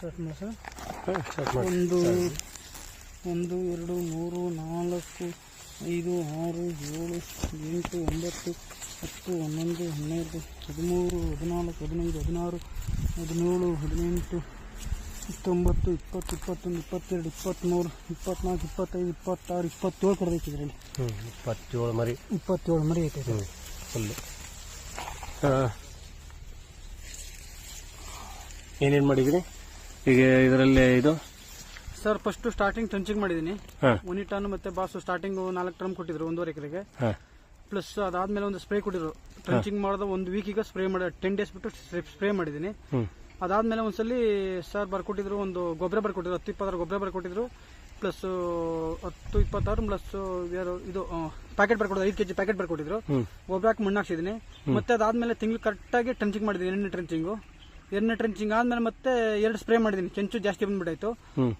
Start ಮಾಡಿ sir ಒಂದು ಒಂದು ಎರಡು ಮೂರು ನಾಲ್ಕು ಐದು ಆರು ಏಳು ಎಂಟು ಒಂಬತ್ತು ಹತ್ತು ಹನ್ನೊಂದು ಹನ್ನೆರಡು ಹದಿಮೂರು ಹದಿನಾಲ್ಕು ಹದಿನೈದು ಹದಿನಾರು ಹದಿನೇಳು ಹದಿನೆಂಟು ಇಪ್ಪತ್ತೊಂಬತ್ತು ಇಪ್ಪತ್ತು ಇಪ್ಪತ್ತೊಂದು ಇಪ್ಪತ್ತೆರಡು ಇಪ್ಪತ್ತ್ಮೂರು ಇಪ್ಪತ್ನಾಲ್ಕು ಇಪ್ಪತ್ತೈದು ಇಪ್ಪತ್ತಾರು ಇಪ್ಪತ್ತೇಳು ಇದರಲ್ಲಿ. ಹ್ಞೂ ಇಪ್ಪತ್ತೇಳು ಮರಿ. ಇಪ್ಪತ್ತೇಳು ಮರಿ ಐತೆ ಹ್ಞೂ ಫುಲ್ಲು. ಏನೇನು ಮಾಡಿದ್ರಿ? ಈಗ ಇದರಲ್ಲಿ ಇದು? ಸರ್ ಫಸ್ಟ್ ಸ್ಟಾರ್ಟಿಂಗ್ ಟ್ರೆಂಚಿಂಗ್ ಮಾಡಿದೀನಿ ಹಾಂ. ಒನಿ ಟನ್ ಮತ್ತೆ ಬಾಸು ಸ್ಟಾರ್ಟಿಂಗ್ ನಾಲ್ಕು ಟ್ರಮ್ ಕೊಟ್ಟಿದ್ರು ಒಂದೂವರೆ ಎಕರೆಗೆ. ಹಾಂ. ಪ್ಲಸ್ ಅದಾದ್ಮೇಲೆ ಒಂದು ಸ್ಪ್ರೇ ಕೊಟ್ಟಿದ್ರು. ಟ್ರೆಂಚಿಂಗ್ ಮಾಡಿದ ಒಂದು ವೀಕಿಗೆ ಸ್ಪ್ರೇ ಮಾಡಿ ಟೆನ್ ಡೇಸ್ ಬಿಟ್ಟು ಸ್ಪ್ರೇ ಮಾಡಿದೀನಿ ಅದಾದ್ಮೇಲೆ ಒಂದ್ಸಲಿ ಸರ್ ಬರ್ಕೊಟ್ಟಿದ್ರು ಒಂದು ಗೊಬ್ಬರ ಬರ್ಕೊಟ್ಟಿದ್ರು ಹತ್ತು ಇಪ್ಪತ್ತಾರು ಗೊಬ್ಬರ ಬರ್ಕೊಟ್ಟಿದ್ರು. ಪ್ಲಸ್ ಹತ್ತು ಇಪ್ಪತ್ತಾರು ಪ್ಲಸ್ ಇದು ಪ್ಯಾಕೆಟ್ ಬರ್ಕೊಟ್ಟಿದ್ರು ಐದು ಕೆಜಿ ಪ್ಯಾಕೆಟ್ ಬರ್ಕೊಟ್ಟಿದ್ರು. ಗೊಬ್ಬರ ಹಾಕಿ ಮಣ್ಣು ಹಾಕ್ಸಿದೀನಿ ಮತ್ತೆ ಅದಾದ್ಮೇಲೆ ತಿಂಗಳು ಕರೆಕ್ಟಾಗಿ ಟ್ರೆಂಚಿಂಗ್ ಮಾಡಿದ್ದೀನಿ ಎಣ್ಣೆ ಟ್ರಂಚಿಂಗು ಎರಡನೇ ಟ್ರೆಂಚಿಂಗ್ ಆದ್ಮೇಲೆ ಮತ್ತೆ ಎರಡು ಸ್ಪ್ರೇ ಮಾಡಿದೀನಿ. ಕೆಂಚು ಜಾಸ್ತಿ ಬಂದ್ಬಿಟ್ಟಾಯ್ತು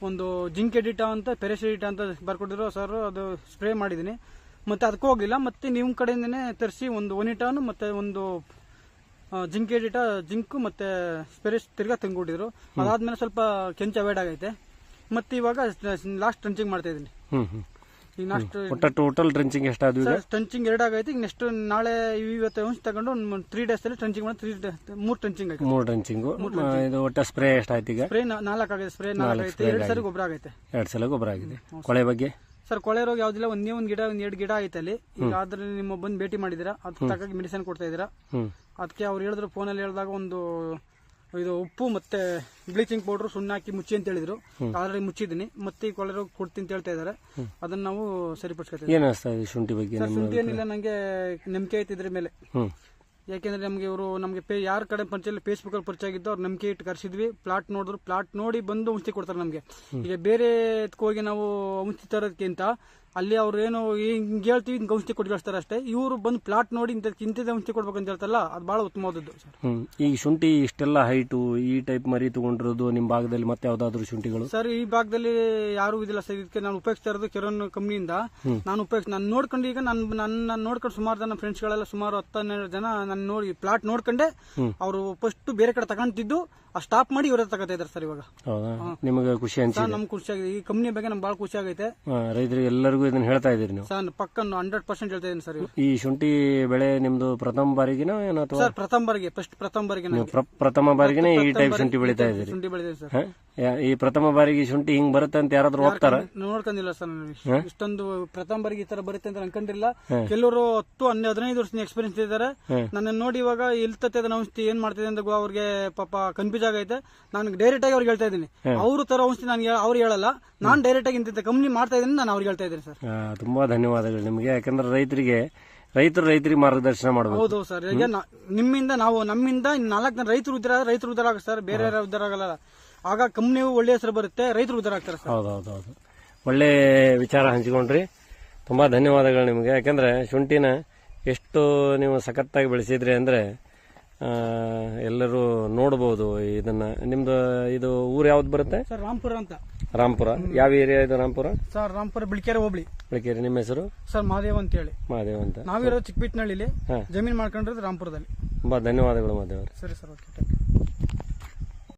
ಒಂದು ಜಿಂಕೆ ಎಡಿಟಾ ಅಂತ ಪೆರೆಸಿಡಿಟಾ ಅಂತ ಬರ್ಕೊಟ್ಟಿದ್ರು ಸರ್ ಅದು ಸ್ಪ್ರೇ ಮಾಡಿದೀನಿ. ಮತ್ತೆ ಅದಕ್ಕೂ ಹೋಗ್ಲಿಲ್ಲ. ಮತ್ತೆ ನಿಮ್ಮ ಕಡೆಯಿಂದನೇ ತರಿಸಿ ಒಂದು ಒನಿಟಾನು ಮತ್ತೆ ಒಂದು ಜಿಂಕೆ ಎಡಿಟಾ ಜಿಂಕ್ ಮತ್ತೆ ಸ್ಪೆರೆಸ್ ತಿರ್ಗಾ ತಂದ್ಕೊಟ್ಟಿದ್ರು. ಅದಾದ್ಮೇಲೆ ಸ್ವಲ್ಪ ಕೆಂಚ ಅವಾಯ್ಡ್ ಆಗೈತೆ. ಮತ್ತೆ ಇವಾಗ ಲಾಸ್ಟ್ ಟ್ರೆಂಚಿಂಗ್ ಮಾಡ್ತಾ ಇದ್ದೀನಿ ಒಟ್ಟ ಟೋಟಲ್ ಟ್ರೆಂಚಿಂಗ್ ಎಷ್ಟಾದ್ವಿ ಈಗ? ಟ್ರಂಚಿಂಗ್ ಎರಡು ಆಗೈತಿ ಈಗ ನೆಕ್ಸ್ಟ್ ನಾಳೆ ಇವತ್ತು ಅಂಶ ತಗೊಂಡು ಒಂದು ತ್ರೀ ಡೇಸ್ ಅಲ್ಲಿ ಟ್ರೆಂಚಿಂಗ್ ಮಾಡಿ ತ್ರೀ ಮೂರ್ ಟ್ರಂಚಿಂಗ್ ಮೂರು ಟ್ರೆಂಚಿಂಗ್ ಇದು ಒಟ್ಟ ಸ್ಪ್ರೇ ಎಷ್ಟಾಯ್ತು ಈಗ? ಸ್ಪ್ರೇ ನಾಲ್ಕು ಆಗಿದೆ. ಸ್ಪ್ರೇ ನಾಲ್ಕು ಆಗೈತೆ ಎರಡು ಸಲ ಗೊಬ್ಬರ ಆಗೈತೆ ಎರಡು ಸಲ ಗೊಬ್ಬರ ಆಗಿದೆ. ಕೊಳೆ ಬಗ್ಗೆ? ಸರ್ ಕೊಳೆ ರೋಗ ಯಾವ್ದಿಲ್ಲ. ಒಂದೇ ಒಂದ್ ಗಿಡ ಒಂದ್ ಎರಡು ಗಿಡ ಐತೆ ಅಲ್ಲಿ. ಈಗ ಆದ್ರೆ ನಿಮ್ಮ ಬಂದು ಭೇಟಿ ಮಾಡಿದಿರಾ ಅದ್ ತಕ್ಕಾಗಿ ಮೆಡಿಸಿನ್ ಕೊಡ್ತಾ ಇದೀರಾ ಅದಕ್ಕೆ ಅವ್ರು ಹೇಳಿದ್ರು ಫೋನಲ್ಲಿ ಹೇಳಿದಾಗ ಒಂದು ಇದು ಉಪ್ಪು ಮತ್ತೆ ಬ್ಲೀಚಿಂಗ್ ಪೌಡರ್ ಸುಣ್ಣ ಹಾಕಿ ಮುಚ್ಚಿ ಅಂತ ಹೇಳಿದ್ರು. ಆಲ್ರೆಡಿ ಮುಚ್ಚಿದ್ದೀನಿ. ಮತ್ತೆ ಈ ಕೊಳೆ ರೋಗ ಕೊಡ್ತೀನಿ ಅಂತ ಹೇಳ್ತಾ ಇದಾರೆ. ಅದನ್ನ ನಾವು ಸರಿಪಡಿಸ್ಕೊತೀವಿ ಏನು ಅನಿಸ್ತಾ ಇದೆ ಶುಂಠಿ ಬಗ್ಗೆ ಸರ್ ಶುಂಠಿ ಏನಿಲ್ಲ ನಂಗೆ ನಂಬಿಕೆ ಐತೆ ಇದ್ರ ಮೇಲೆ. ಯಾಕೆಂದ್ರೆ ನಮ್ಗೆ ಇವರು ನಮ್ಗೆ ಪೇ ಯಾರ ಕಡೆ ಪರಿಚಯ ಫೇಸ್ಬುಕ್ ಅಲ್ಲಿ ಪರಿಚಯ ಆಗಿದ್ದು ಅವ್ರು ನಂಬಿಕೆ ಇಟ್ಟು ಕರ್ಸಿದ್ವಿ. ಪ್ಲಾಟ್ ನೋಡಿದ್ರು. ಪ್ಲಾಟ್ ನೋಡಿ ಬಂದು ಔಷಧಿ ಕೊಡ್ತಾರೆ ನಮ್ಗೆ. ಈಗ ಬೇರೆ ಎತ್ಕ್ ಹೋಗಿ ನಾವು ಔಷಧಿ ತರೋದಕ್ಕಿಂತ ಅಲ್ಲಿ ಅವ್ರು ಏನು ಹಿಂಗ್ ಹೇಳ್ತೀವಿ ಹಿಂಗ್ ಔಷಧಿ ಕೊಟ್ಟು ಕಳಿಸ್ತಾರೆ ಅಷ್ಟೇ. ಇವರು ಬಂದು ಪ್ಲಾಟ್ ನೋಡಿ ಇಂತ ಇಂಥದ್ದೇ ಔಷಧಿ ಕೊಡ್ಬೇಕಂತ ಅಂತ ಹೇಳ್ತಾರಲ್ಲ ಅದು ಬಹಳ ಉತ್ತಮವಾದದ್ದು ಸರ್. ಈ ಶುಂಠಿ ಇಷ್ಟೆಲ್ಲ ಹೈಟು ಈ ಟೈಪ್ ಮರಿ ತಗೊಂಡಿರೋದು ನಿಮ್ಮ ಭಾಗದಲ್ಲಿ ಮತ್ತೆ ಯಾವ್ದಾದ್ರು ಶುಂಠಿಗಳು? ಸರ್ ಈ ಭಾಗದಲ್ಲಿ ಯಾರು ಇದಿಲ್ಲ ಸರ್. ಇದಕ್ಕೆ ನಾನು ಉಪಯೋಗಿಸ್ತಾ ಇರೋದು ಕೆರೋನ್ ಕಂಪ್ನಿಯಿಂದ. ನಾನು ಉಪಯೋಗಿಸ್ ನಾನು ನೋಡ್ಕೊಂಡು ಈಗ ನಾನು ನನ್ನ ನೋಡ್ಕೊಂಡು ಸುಮಾರು ಜನ ಫ್ರೆಂಡ್ಸ್ಗಳೆಲ್ಲ ಸುಮಾರು ಹತ್ತು ಹನ್ನೆರಡು ಜನ ನಾನು ನೋಡಿ ಪ್ಲಾಟ್ ನೋಡ್ಕೊಂಡೆ. ಅವರು ಫಸ್ಟ್ ಬೇರೆ ಕಡೆ ತಗೊಂತಿದ್ದು ಆ ಸ್ಟಾಪ್ ಮಾಡಿ ಇವರೇ ತಗೋತಾ ಇದಾರೆ ಸರ್ ಇವಾಗ. ನಿಮಗೆ ಖುಷಿ ಅನ್ಸ ನಮ್ಗೆ ಖುಷಿ ಆಗಿದೆ. ಈ ಕಂಪ್ನಿ ಬಗ್ಗೆ ನಮ್ಗೆ ಬಹಳ ಖುಷಿ ಆಗೈತೆ. ರೈತರಿಗೆ ಎಲ್ಲರಿಗೂ ಇದನ್ನ ಹೇಳ್ತಾ ಇದೀರಿ ನೀವು? ಸರ್ ಪಕ್ಕ ಹಂಡ್ರೆಡ್ ಪರ್ಸೆಂಟ್ ಹೇಳ್ತಾ ಇದ್ದೀನಿ ಸರ್ ಇವಾಗ. ಈ ಶುಂಠಿ ಬೆಳೆ ನಿಮ್ದು ಪ್ರಥಮ ಬಾರಿಗಿನ ಏನೋ ಅಥವಾ? ಸರ್ ಪ್ರಥಮ ಬಾರಿಗೆ ಫಸ್ಟ್ ಪ್ರಥಮ ಬಾರಿಗೆ ನೀವು ನನಗೆ ಪ್ರ- ಪ್ರಥಮ ಬಾರಿಗಿನೇ ಈ ಟೈಪ್ ಶುಂಠಿ ಬೆಳಿತಾ ಇದ್ದೀರಿ. ಶುಂಠಿ ಬೆಳೆದಿದೆ ಸರ್. ಹಾ? ಯಾ- ಈ ಪ್ರಥಮ ಬಾರಿಗೆ ಶುಂಠಿ ಹಿಂಗ್ ಬರುತ್ತೆ ಅಂತ ಯಾರಾದ್ರೂ ಹೋಗ್ತಾರ? ನೋಡ್ಕೊಂಡಿಲ್ಲ ಸರ್ ನಾನು ಇಷ್ಟೊಂದು ಪ್ರಥಮ ಬಾರಿಗೆ ಈ ತರ ಬರುತ್ತೆ ಅಂತ ಅನ್ಕೊಂಡಿಲ್ಲ ಕೆಲವರು ಹತ್ತು ಹನ್ನೆರಡು ಹದಿನೈದು ವರ್ಷದ ಎಕ್ಸ್ಪೀರಿಯನ್ಸ್ ಇದ್ದಾರೆ. ನನ್ನ ನೋಡಿ ಇವಾಗ ಇಲ್ತತೆ ಅದನ್ನ ಔಷಧಿ ಏನ್ ಮಾಡ್ತಿದೆ ಅಂತ ಗೋ- ಅವ್ರಿಗೆ ಪಾಪ ಕನ್ಫ್ಯೂಸ್ ಆಗೈತೆ. ನಾನು ಡೈರೆಕ್ಟ್ ಆಗಿ ಅವ್ರಿಗೆ ಹೇಳ್ತಾ ಇದ್ದೀನಿ. ಅವ್ರ ತರ ಔಷಧಿ ನಾನು ಅವ್ರು ಹೇಳಲ್ಲ. ನಾನು ಡೈರೆಕ್ಟ್ ಆಗಿ ಇಂತಿಂತ ಕಂಪ್ನಿ ಮಾಡ್ತಾ ಇದ್ದೀನಿ ನಾನು ಅವ್ರಿಗೆ ಹೇಳ್ತಾ ಇದ್ದೀನಿ ಸರ್. ತುಂಬಾ ಧನ್ಯವಾದಗಳು ನಿಮಗೆ. ಯಾಕಂದ್ರೆ ರೈತರಿಗೆ ರೈತರು ರೈತರಿಗೆ ಮಾರ್ಗದರ್ಶನ ಮಾಡಬೇಕು. ಹೌದು ಸರ್. ಈಗ ನಾ- ನಿಮ್ಮಿಂದ ನಾವು ನಮ್ಮಿಂದ ನಾಲ್ಕು ಜನ ರೈತರು ಉದ್ದಾರ ರೈತರು ಉದ್ದಾರ ಆಗ ಸರ್. ಬೇರೆ ಯಾರು ಉದ್ದಾರ ಆಗಲ್ಲ. ಆಗ ಕಂಪ್ನಿಗೂ ಒಳ್ಳೆ ಹೆಸರು ಬರುತ್ತೆ ರೈತರು ಉದ್ದಾರ ಆಗ್ತಾರೆ ಸರ್. ಹೌದು ಹೌದು ಹೌದು. ಒಳ್ಳೆ ವಿಚಾರ ಹಂಚಿಕೊಂಡ್ರಿ. ತುಂಬಾ ಧನ್ಯವಾದಗಳು ನಿಮಗೆ. ಯಾಕಂದ್ರೆ ಶುಂಠಿನ ಎಷ್ಟು ನೀವು ಸಖತ್ತಾಗಿ ಬೆಳೆಸಿದ್ರಿ ಅಂದ್ರೆ ಎಲ್ಲರೂ ನೋಡ್ಬೋದು. ಇದನ್ನ ನಿಮ್ದು ಇದು ಊರು ಯಾವ್ದು ಬರುತ್ತೆ? ಸರ್ ರಾಂಪುರ ಅಂತ. ರಾಂಪುರ ಯಾವ ಏರಿಯಾ ಇದು ರಾಂಪುರ ಸರ್ ರಾಂಪುರ ಬಿಳಿಕೆರೆ ಹೋಬಳಿ. ಬೆಳಕೇರಿ ನಿಮ್ಮ ಹೆಸರು? ಸರ್ ಮಹಾದೇವ್ ಅಂತ ಹೇಳಿ ಮಹಾದೇವ್ ಅಂತ. ನಾವಿರೋ ಚಿಕ್ಕಬಿಟ್ನಳ್ಳಿಲಿ. ಹಾ. ಜಮೀನ್ ಮಾಡ್ಕೊಂಡಿರೋದು ರಾಂಪುರದಲ್ಲಿ ತುಂಬಾ ಧನ್ಯವಾದಗಳು ಮಹಾದೇವ್ ಸರಿ ಸರ್ ಓಕೆ ಥ್ಯಾಂಕ್ ಯು